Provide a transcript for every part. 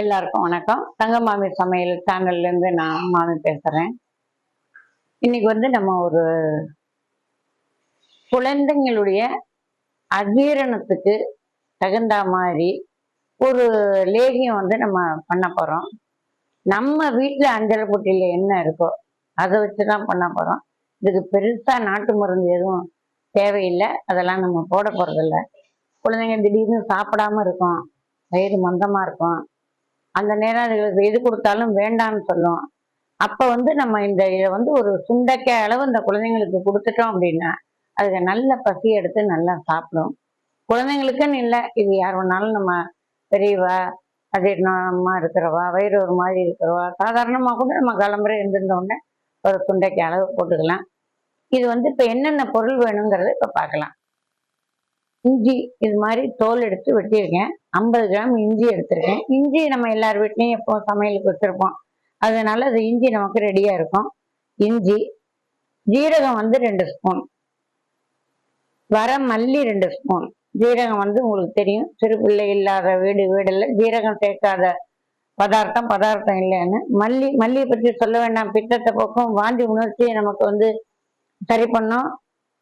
எல்லாருக்கும் வணக்கம். தங்க மாமி சமையல் சேனல்ல இருந்து நான் மாமி பேசுறேன். இன்னைக்கு வந்து நம்ம ஒரு குழந்தைங்களுடைய அஜீரணத்துக்கு தகுந்த மாதிரி ஒரு லேகியம் வந்து நம்ம பண்ண போறோம். நம்ம வீட்டுல அஞ்சல் பொட்டியில என்ன இருக்கோ அதை வச்சுதான் பண்ண போறோம். இதுக்கு பெருசா நாட்டு மருந்து எதுவும் தேவையில்லை. அதெல்லாம் நம்ம போட போறதில்ல. குழந்தைங்க திடீர்னு சாப்பிடாம இருக்கும். வயிறு மந்தமா இருக்கும். அந்த நேரம் அதுகளுக்கு எது கொடுத்தாலும் வேண்டாம்னு சொல்லும் அப்ப வந்து நம்ம இந்த இதை வந்து ஒரு சுண்டைக்காய் அளவு இந்த குழந்தைங்களுக்கு கொடுத்துட்டோம் அப்படின்னா அதுக்கு நல்ல பசி எடுத்து நல்லா சாப்பிடும். குழந்தைங்களுக்குன்னு இல்லை இது யார் வேணாலும் நம்ம பெரியவா அஜீரணமா இருக்கிறவா வயிறு ஒரு மாதிரி இருக்கிறவா சாதாரணமா கூட நம்ம கிளம்புற இருந்திருந்தோடனே ஒரு சுண்டைக்காய் அளவு போட்டுக்கலாம். இது வந்து இப்ப என்னென்ன பொருள் வேணுங்கிறத இப்ப பார்க்கலாம். இஞ்சி இது மாதிரி தோல் எடுத்து வெட்டியிருக்கேன். ஐம்பது கிராம் இஞ்சி எடுத்திருக்கேன். இஞ்சி நம்ம எல்லார் வீட்லேயும் எப்போ சமையலுக்கு வச்சுருப்போம். அதனால அது இஞ்சி நமக்கு ரெடியாக இருக்கும். இஞ்சி ஜீரகம் வந்து ரெண்டு ஸ்பூன் வர மல்லி ரெண்டு ஸ்பூன் ஜீரகம் வந்து உங்களுக்கு தெரியும். சிறு பிள்ளை இல்லாத வீடு வீடில் ஜீரகம் சேர்க்காத பதார்த்தம் பதார்த்தம் இல்லைன்னு. மல்லி மல்லியை பற்றி சொல்ல வேண்டாம். பித்தத்தை போக்கும். வாந்தி உணர்ச்சியை நமக்கு வந்து சரி பண்ணும்.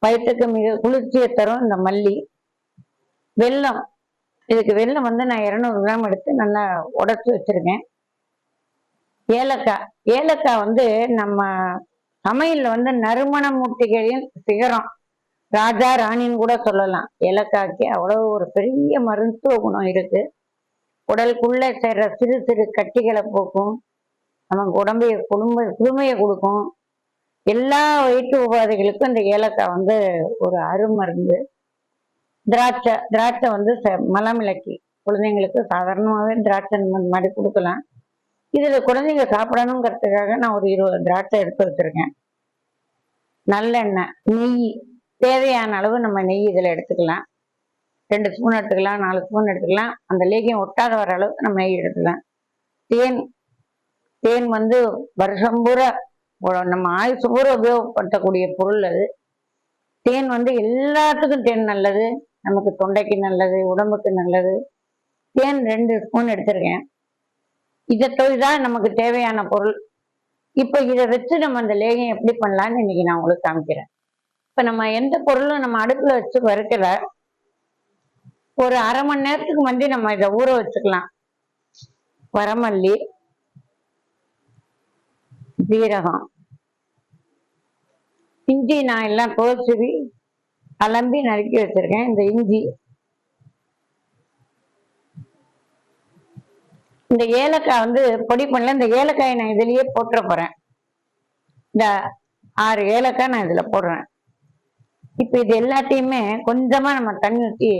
வயிற்றுக்கு மிக குளிர்ச்சியை தரும் இந்த மல்லி. வெல்லம். இதுக்கு வெல்லம் வந்து நான் இரநூறு கிராம் எடுத்து நல்லா உடச்சி வச்சிருக்கேன். ஏலக்காய். ஏலக்காய் வந்து நம்ம சமையல்ல வந்து நறுமண மூட்டிகளின் சிகரம். ராஜா ராணின்னு கூட சொல்லலாம். ஏலக்காய்க்கு அவ்வளவு ஒரு பெரிய மருத்துவ குணம் இருக்கு. உடலுக்குள்ள சேர்ற சிறு சிறு கட்டிகளை போக்கும். நமக்கு உடம்பைய குடும்ப குளுமையை கொடுக்கும். எல்லா வயிற்று உபாதைகளுக்கும் இந்த ஏலக்காய் வந்து ஒரு அருமருந்து. திராட்சை திராட்சை வந்து ச- மலமிளக்கி குழந்தைங்களுக்கு சாதாரணமாகவே திராட்சை மாதிரி கொடுக்கலாம். இதில் குழந்தைங்க சாப்பிடணுங்கிறதுக்காக நான் ஒரு இருபது திராட்சை எடுத்து வச்சுருக்கேன். நல்லெண்ணெய் நெய் தேவையான அளவு நம்ம நெய் இதில் எடுத்துக்கலாம். ரெண்டு ஸ்பூன் எடுத்துக்கலாம் நாலு ஸ்பூன் எடுத்துக்கலாம். அந்த லேகியம் ஒட்டாத வர அளவுக்கு நம்ம நெய் எடுத்துக்கலாம். தேன் தேன் வந்து வருஷம் பூரா நம்ம ஆயுசு பூரா உபயோகப்படுத்தக்கூடிய பொருள் அது. தேன் வந்து எல்லாத்துக்கும் தேன் நல்லது. நமக்கு தொண்டைக்கு நல்லது உடம்புக்கு நல்லது. தேன் ரெண்டு ஸ்பூன் எடுத்திருக்கேன்? இதை தான் நமக்கு தேவையான பொருள். இப்போ இதை வச்சு நம்ம அந்த லேகியம் எப்படி பண்ணலான்னு இன்னைக்கு நான் உங்களுக்கு காமிக்கிறேன். இப்போ நம்ம எந்த பொருளும் நம்ம அடுப்பில் வச்சு வறுக்கல. ஒரு அரை மணி நேரத்துக்கு வந்து நம்ம இதை ஊற வச்சுக்கலாம். வரமல்லி ஜீரகம் இஞ்சி நான் எல்லாம் கோச்சுவி அலம்பி நறுக்கி வச்சிருக்கேன். இந்த இஞ்சி. இந்த ஏலக்காய் வந்து பொடி பண்ணல. இந்த ஏலக்காயை நான் இதுலயே போட்டுற போறேன். இந்த ஆறு ஏலக்காய் நான் இதுல போடுறேன். இப்ப இது எல்லாத்தையுமே கொஞ்சமா நம்ம தண்ணி ஊற்றி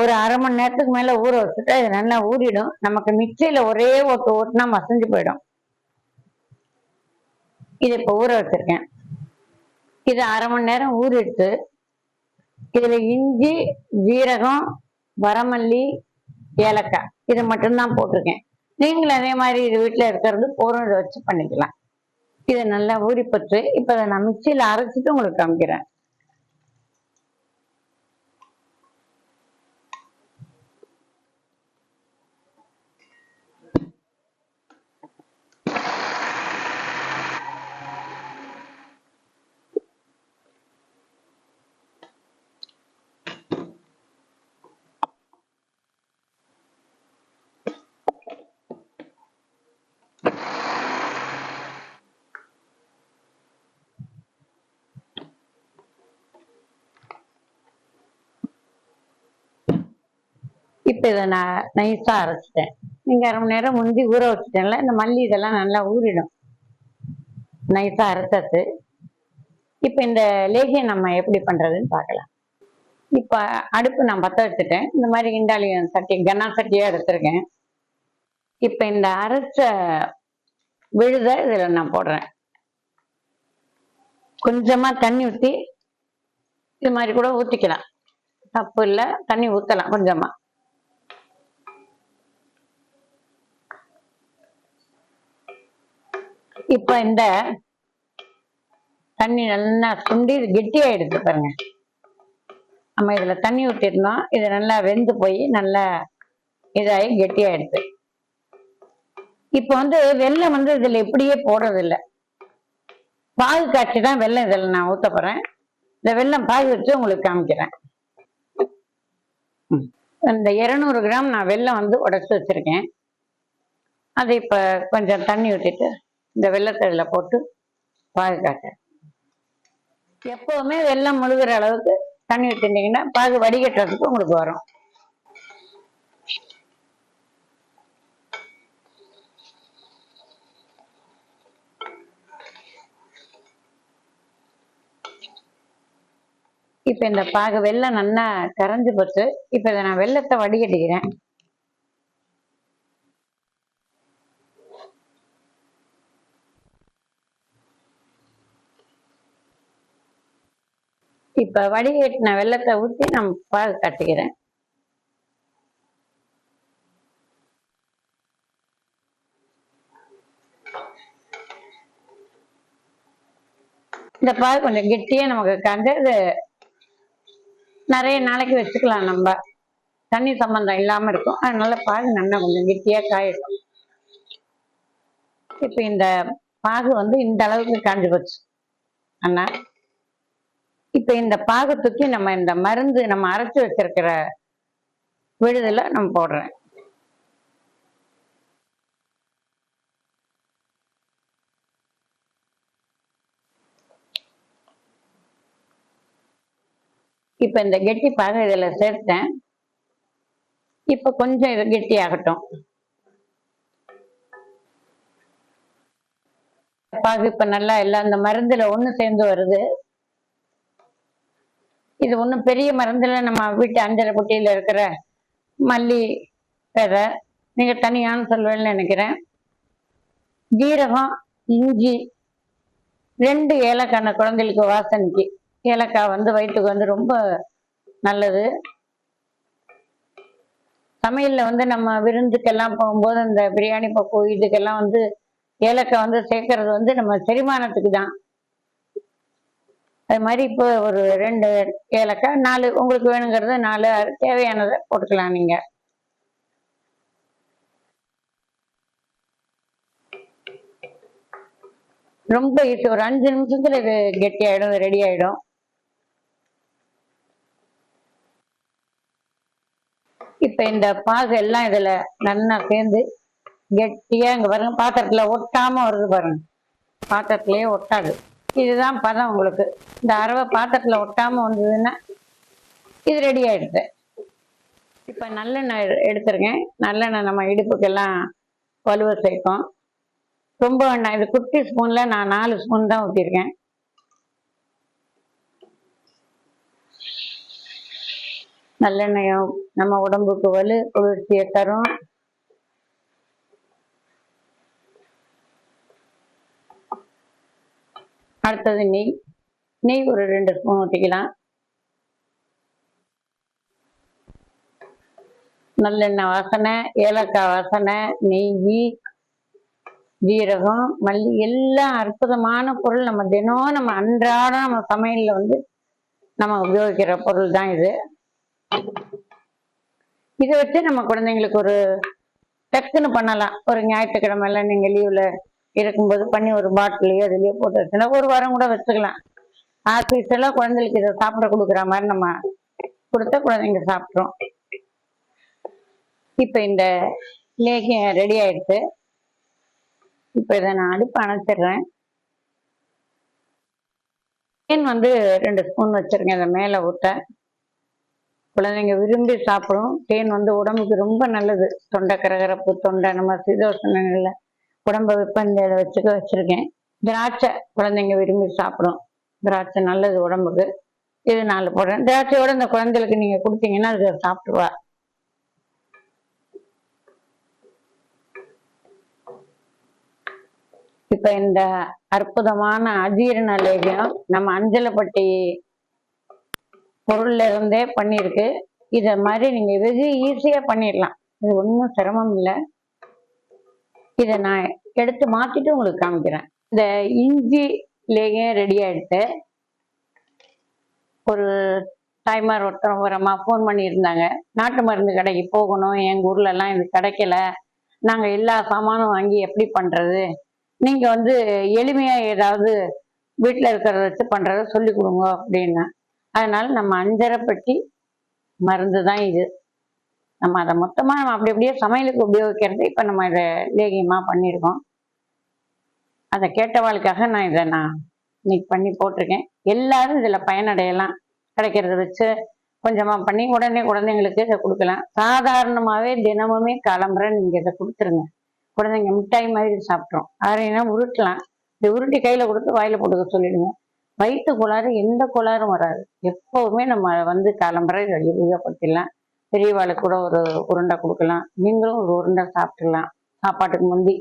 ஒரு அரை மணி நேரத்துக்கு மேல ஊற வச்சுட்டா இது நல்லா ஊறிடும். நமக்கு மிக்சியில ஒரே ஓட்டு ஓட்டுனா மசஞ்சு போயிடும். இதை இப்ப ஊற வச்சிருக்கேன். இது அரை மணி நேரம் ஊறிடுச்சு. இதுல இஞ்சி ஜீரகம் வரமல்லி ஏலக்காய். இது மட்டும்தான் போட்டிருக்கேன். நீங்களும் அதே மாதிரி இது வீட்டில் இருக்கிறது போரும் இதை வச்சு பண்ணிக்கலாம். இதை நல்லா ஊறி இப்போ அதை நான் மிக்சியில் அரைச்சிட்டு உங்களுக்கு காமிக்கிறேன். எடுத்து இதை நான் நைஸாக அரைச்சிட்டேன். நீங்கள் அரை மணி நேரம் முந்தி ஊற வச்சுட்டேன்ல இந்த மல்லி இதெல்லாம் நல்லா ஊறிடும். நைஸாக அரைச்சாச்சு. இப்போ இந்த லேகியை நம்ம எப்படி பண்ணுறதுன்னு பார்க்கலாம். இப்போ அடுப்பு நான் பற்ற வச்சுட்டேன். இந்த மாதிரி இண்டாலியன் சட்டி கன்னா சட்டியாக எடுத்திருக்கேன். இப்போ இந்த அரைச்ச விழுத இதில் நான் போடுறேன். கொஞ்சமாக தண்ணி ஊற்றி இது மாதிரி கூட ஊற்றிக்கலாம் தப்பு இல்லை தண்ணி ஊற்றலாம் கொஞ்சமாக இப்ப இந்த தண்ணி நல்லா சுண்டி இது கெட்டியாயிடுது பாருங்க. நம்ம இதுல தண்ணி ஊற்றிருந்தோம் இது நல்லா வெந்து போய் நல்லா இதாகி கெட்டியாயிடுது இப்போ வந்து வெள்ளம் வந்து இதுல இப்படியே போடுறது இல்ல பாகு காய்ச்சி தான் வெள்ளம் இதில் நான் ஊத்த போறேன். இந்த வெள்ளம் பாகு வச்சு உங்களுக்கு காமிக்கிறேன். இந்த இருநூறு கிராம் நான் வெல்லம் வந்து உடைச்சு வச்சிருக்கேன். அதை இப்ப கொஞ்சம் தண்ணி ஊற்றிட்டு இந்த வெள்ளத்தடியில் போட்டு பாகு காட்டேன் எப்பவுமே வெள்ளம் முழுகிற அளவுக்கு தண்ணி ஊற்றிட்டீங்கன்னா பாகு வடிகட்டுறதுக்கு உங்களுக்கு வரும். இப்ப இந்த பாகு வெள்ளம் நல்லா கரைஞ்சு போச்சு. இப்ப இதை நான் வெள்ளத்தை வடிகட்டிக்கிறேன். இப்ப வடிகட்டின வெள்ளத்தை ஊற்றி நம்ம பாகு காய்ச்சிக்கிறேன் இந்த பால் கொஞ்சம் கெட்டியா நமக்கு கண்டு இது நிறைய நாளைக்கு வச்சுக்கலாம் நம்ம. தண்ணி சம்பந்தம் இல்லாம இருக்கும். அதனால பாகு நல்லா கொஞ்சம் கெட்டியா காயிடும் இப்ப இந்த பாகு வந்து இந்த அளவுக்கு காஞ்சு போச்சு. அண்ணா. இப்ப இந்த பாகத்துக்கு நம்ம இந்த மருந்து நம்ம அரைச்சு வச்சிருக்கிற விடுதலை நம்ம போடுறேன். இப்ப இந்த கெட்டி பாக இதுல சேர்த்தேன். இப்ப கொஞ்சம் இது கெட்டி ஆகட்டும். பாகு இப்ப நல்லா எல்லாம் இந்த மருந்துல ஒன்று சேர்ந்து வருது. இது ஒன்றும் பெரிய மருந்தில் நம்ம வீட்டு அஞ்சரை குட்டியில் இருக்கிற மல்லி விதை. நீங்கள் தனியான்னு சொல்லுவேன்னு நினைக்கிறேன். ஜீரகம் இஞ்சி ரெண்டு ஏலக்காய் குழந்தைகளுக்கு வாசனைக்கு. ஏலக்காய் வந்து வயிற்றுக்கு வந்து ரொம்ப நல்லது. சமையலில் வந்து நம்ம விருந்துக்கெல்லாம் போகும்போது இந்த பிரியாணி பக்கம் இதுக்கெல்லாம் வந்து ஏலக்காய் வந்து சேர்க்கறது வந்து நம்ம செரிமானத்துக்கு தான் அது மாதிரி இப்போ ஒரு ரெண்டு ஏலக்காய் நாலு உங்களுக்கு வேணுங்கிறது நாலு தேவையானதை போட்டுக்கலாம் நீங்க. ரொம்ப ஈஸி ஒரு அஞ்சு நிமிஷத்துல இது கெட்டியாயிடும் ரெடி ஆயிடும் இப்ப இந்த பாகு எல்லாம் இதுல நல்லா சேர்ந்து கெட்டியா இங்க பாருங்க பாத்திரத்துல ஒட்டாம வருது பாருங்க. பாத்திரத்திலேயே ஒட்டாது. இதுதான் பதம் உங்களுக்கு. இந்த அரவை பாத்திரத்தில் ஒட்டாமல் வந்ததுன்னா இது ரெடி ஆகிடுது இப்போ நல்லெண்ணெய் எடுத்துருக்கேன் எடுத்திருக்கேன் நல்லெண்ணெய் நம்ம இடுப்புக்கெல்லாம் வலுவ சேர்க்கும். ரொம்ப எண்ணெய் இது குட்டி ஸ்பூனில் நான் நாலு ஸ்பூன் தான் ஊற்றிருக்கேன் நல்லெண்ணெயும் நம்ம உடம்புக்கு வலு குளிர்ச்சியை தரும். அடுத்தது நெய். நெய் ஒரு ரெண்டு ஸ்பூன் ஊற்றிக்கலாம் நல்லெண்ணெய் வாசனை ஏலக்காய் வாசனை நெய் ஜீரகம் மல்லி எல்லாம் அற்புதமான பொருள். நம்ம தினம் நம்ம அன்றாடம் நம்ம சமையலில் வந்து நம்ம உபயோகிக்கிற பொருள் தான் இது. இதை வச்சு நம்ம குழந்தைங்களுக்கு ஒரு டக்குன்னு பண்ணலாம். ஒரு ஞாயிற்றுக்கிழமைல நீங்கள் லீவில் இருக்கும்போது பண்ணி ஒரு பாட்டிலையோ அதுலயோ போட்டு வச்சுன்னா ஒரு வாரம் கூட வச்சுக்கலாம். ஆஃபீஸ் எல்லாம் குழந்தைகளுக்கு இதை சாப்பிட கொடுக்குற மாதிரி நம்ம கொடுத்தா குழந்தைங்க சாப்பிட்றோம் இப்போ இந்த லேகியம் ரெடி ஆயிடுச்சு. இப்போ இதை நான் அடுப்பு அணைச்சிடுறேன். தேன் வந்து ரெண்டு ஸ்பூன் வச்சுருக்கேன். இதை மேலே ஊட்ட குழந்தைங்க விரும்பி சாப்பிடும். தேன் வந்து உடம்புக்கு ரொம்ப நல்லது. தொண்டை கரகரப்பு தொண்டை நம்ம சீதோசனங்கள்ல உடம்ப வெப்பநிலையில வச்சுக்க வச்சிருக்கேன். திராட்சை குழந்தைங்க விரும்பி சாப்பிடும். திராட்சை நல்லது உடம்புக்கு. இது நாலு போடுறேன். திராட்சையோட இந்த குழந்தைகளுக்கு நீங்க கொடுத்தீங்கன்னா அது சாப்பிடுவா இப்ப இந்த அற்புதமான அஜீரண லேகியம் நம்ம அஞ்சலப்பட்டி பொருள்ல இருந்தே பண்ணியிருக்கு. இத மாதிரி நீங்க வெகு ஈஸியா பண்ணிடலாம் இது ஒன்றும் சிரமம் இல்லை. இதை நான் எடுத்து மாத்திட்டு உங்களுக்கு காமிக்கிறேன். இந்த இஞ்சி லேகியம் ரெடி ஆயிடுத்து ஒரு தாய்மார் ஒருத்தர் ஒரு ஃபோன் பண்ணியிருந்தாங்க. நாட்டு மருந்து கடைக்கு போகணும். எங்கள் ஊர்லலாம் இது கிடைக்கல. நாங்கள் எல்லா சாமானும் வாங்கி எப்படி பண்ணுறது நீங்கள் வந்து எளிமையாக ஏதாவது வீட்டில் இருக்கிறத வச்சு பண்ணுறத சொல்லி கொடுங்க அப்படின்னா. அதனால் நம்ம அஞ்சரை பெட்டி மருந்து தான் இது. நம்ம அதை மொத்தமாக நம்ம அப்படி அப்படியே சமையலுக்கு உபயோகிக்கிறது இப்போ நம்ம இதை லேகியமாக பண்ணியிருக்கோம் அதை கேட்டவாளுக்காக நான் இதை நான் இன்னைக்கு பண்ணி போட்டிருக்கேன். எல்லாரும் இதில் பயனடையலாம். கிடைக்கிறத வச்சு கொஞ்சமாக பண்ணி உடனே குழந்தைங்களுக்கு இதை கொடுக்கலாம். சாதாரணமாகவே தினமுமே கிளம்புற நீங்கள் இதை கொடுத்துருங்க. குழந்தைங்க மிட்டாய் மாதிரி சாப்பிட்றோம் அரைனா உருட்டலாம். இந்த உருட்டி கையில் கொடுத்து வாயில போட்டுக்க சொல்லிடுங்க. வயிற்று கோளாறு எந்த கோளாறும் வராது. எப்போவுமே நம்ம வந்து கிளம்புற இதை உபயோகப்படுத்திடலாம். பெரியவாளுக்கு கூட ஒரு உருண்டை கொடுக்கலாம். நீங்களும் ஒரு உருண்டை சாப்பிட்டுக்கலாம். சாப்பாட்டுக்கு முந்தி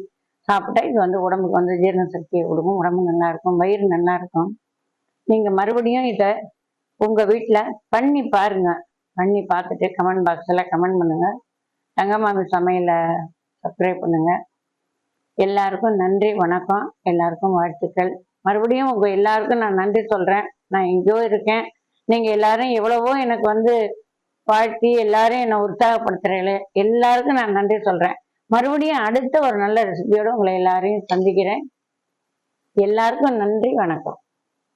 சாப்பிட்டா இது வந்து உடம்புக்கு வந்து ஜீரண சக்தியை கொடுக்கும். உடம்பு நல்லா இருக்கும். வயிறு நல்லா இருக்கும். நீங்க மறுபடியும் இதை உங்க வீட்டில் பண்ணி பாருங்க. பண்ணி பார்த்துட்டு கமெண்ட் பாக்ஸில் கமெண்ட் பண்ணுங்க. தங்கமாமி சமையலை சப்ஸ்கிரைப் பண்ணுங்க. எல்லாருக்கும் நன்றி வணக்கம். எல்லாருக்கும் வாழ்த்துக்கள். மறுபடியும் உங்க எல்லாருக்கும் நான் நன்றி சொல்றேன். நான் எங்கேயோ இருக்கேன். நீங்க எல்லாரும் எவ்வளவோ எனக்கு வந்து வாழ்த்தி எல்லாரும் என்னை உற்சாகப்படுத்துறீங்களே எல்லாருக்கும் நான் நன்றி சொல்றேன். மறுபடியும் அடுத்த ஒரு நல்ல ரெசிபியோட உங்களை எல்லாரையும் சந்திக்கிறேன். எல்லாருக்கும் நன்றி வணக்கம்.